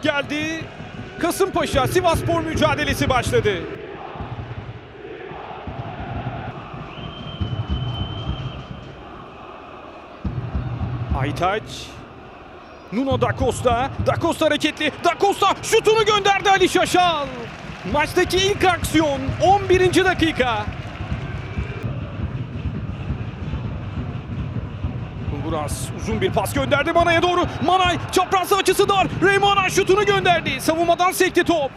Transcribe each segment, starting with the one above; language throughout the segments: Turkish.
düdük geldi. Kasımpaşa Sivasspor mücadelesi başladı. Aytaç Nuno da Costa. Da Costa hareketli. Da Costa şutunu gönderdi Ali Şaşal. Maçtaki ilk aksiyon 11. dakika. Kunguras uzun bir pas gönderdi Manay'a doğru. Manay çapraz açısı dar. Reymana şutunu gönderdi. Savunmadan sekti top.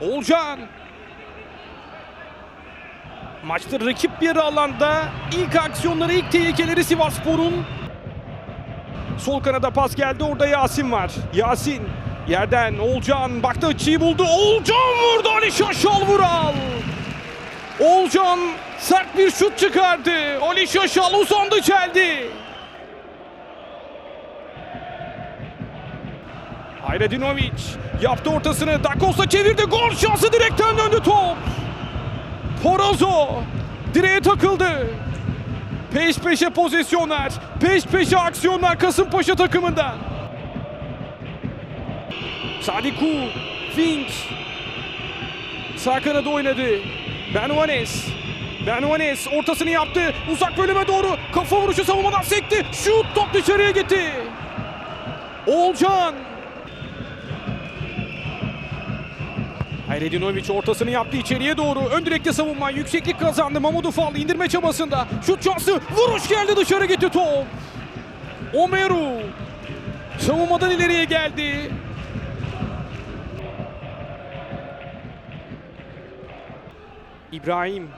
Olcan. Maçta rakip yarı alanda ilk aksiyonları, ilk tehlikeleri Sivasspor'un Sol kanada pas geldi. Orada Yasin var. Yasin yerden Olcan baktı açıyı buldu. Olcan vurdu Ali Şaşal Vural. Olcan sert bir şut çıkardı. Ali Şaşal uzandı çeldi. Hayredinovic yaptı ortasını. Dakosa çevirdi. Gol şansı direkten döndü top. Porozo direğe takıldı. Peş peşe pozisyonlar, peş peşe aksiyonlar Kasımpaşa takımından. Sadiku, Fink. Sağ kanada oynadı. Benuanes. Benuanes ortasını yaptı. Uzak bölüme doğru. Kafa vuruşu savunmadan sekti. Şut top dışarıya gitti. Olcan. Hayredinovic ortasını yaptı içeriye doğru. Ön direkte savunma. Yükseklik kazandı. Mamudu Fall indirme çabasında. Şut şansı. Vuruş geldi dışarı gitti top. Omeru. Savunmadan ileriye geldi. İbrahim.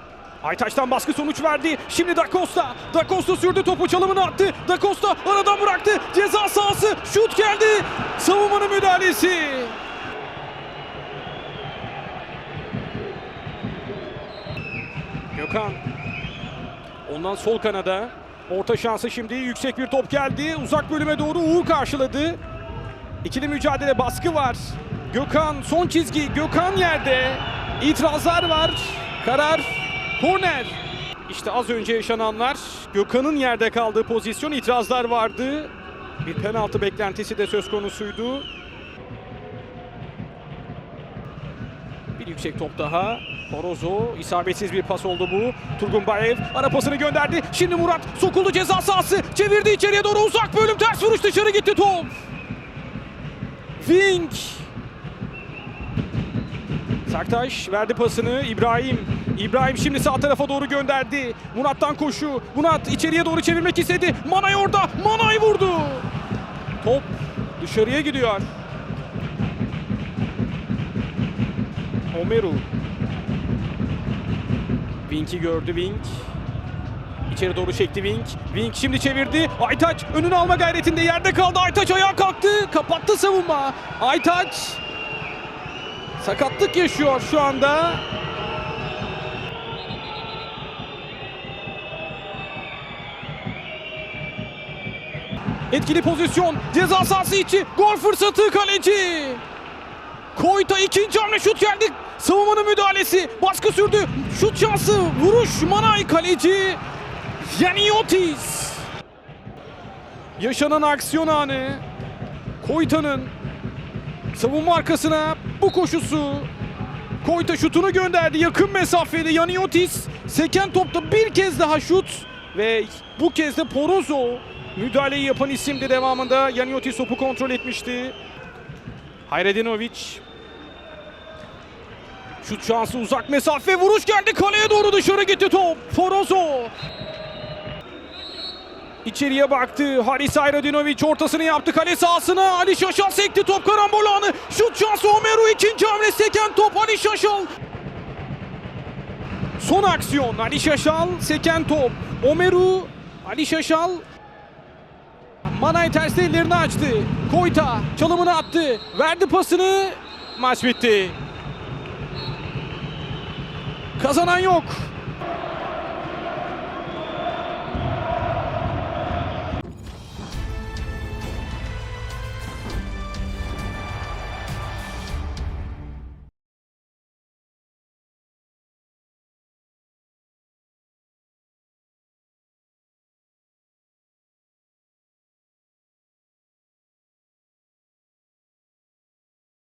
Aytaç'tan baskı sonuç verdi. Şimdi Da Costa. Da Costa sürdü topu çalımını attı. Da Costa aradan bıraktı. Ceza sahası. Şut geldi. Savunmanın müdahalesi. Gökhan. Ondan sol kanada. Orta şansı şimdi yüksek bir top geldi. Uzak bölüme doğru Uğur karşıladı. İkili mücadele baskı var. Gökhan son çizgi. Gökhan yerde. İtirazlar var. Karar korner. İşte az önce yaşananlar. Gökhan'ın yerde kaldığı pozisyon itirazlar vardı. Bir penaltı beklentisi de söz konusuydu. Bir yüksek top daha. Porozo isabetsiz bir pas oldu bu. Turgun Bayev ara pasını gönderdi. Şimdi Murat sokuldu ceza sahası. Çevirdi içeriye doğru uzak bölüm ters vuruş dışarı gitti top. Fink. Sertaş verdi pasını İbrahim. İbrahim şimdi sağ tarafa doğru gönderdi. Murat'tan koşu. Murat içeriye doğru çevirmek istedi. Manay orada. Manay vurdu. Top dışarıya gidiyor. Omeru. Wink'i gördü Wink. İçeri doğru çekti Wink. Wink şimdi çevirdi. Aytaç önünü alma gayretinde yerde kaldı. Aytaç ayağa kalktı. Kapattı savunma. Aytaç sakatlık yaşıyor şu anda. Etkili pozisyon. Ceza sahası içi. Gol fırsatı kaleci. Koyta ikinci hamle şut geldi. Savunmanın müdahalesi. Baskı sürdü. Şut şansı. Vuruş. Manay kaleci. Yaniotis. Yaşanan aksiyon anı. Koyta'nın savunma arkasına bu koşusu. Koyta şutunu gönderdi yakın mesafede. Yaniotis seken topta bir kez daha şut. Ve bu kez de Porozo müdahaleyi yapan isimdi devamında. Yaniotis topu kontrol etmişti. Hayredinovic Şut şansı uzak mesafe vuruş geldi kaleye doğru dışarı gitti top. Forozo. İçeriye baktı. Haris Hayredinovic ortasını yaptı kale sahasına. Ali Şaşal sekti top karambol anı. Şut şansı Omeru ikinci hamle seken top Ali Şaşal. Son aksiyon Ali Şaşal seken top. Omeru Ali Şaşal Manay tersi ellerini açtı. Koyta çalımını attı. Verdi pasını. Maç bitti. Kazanan yok.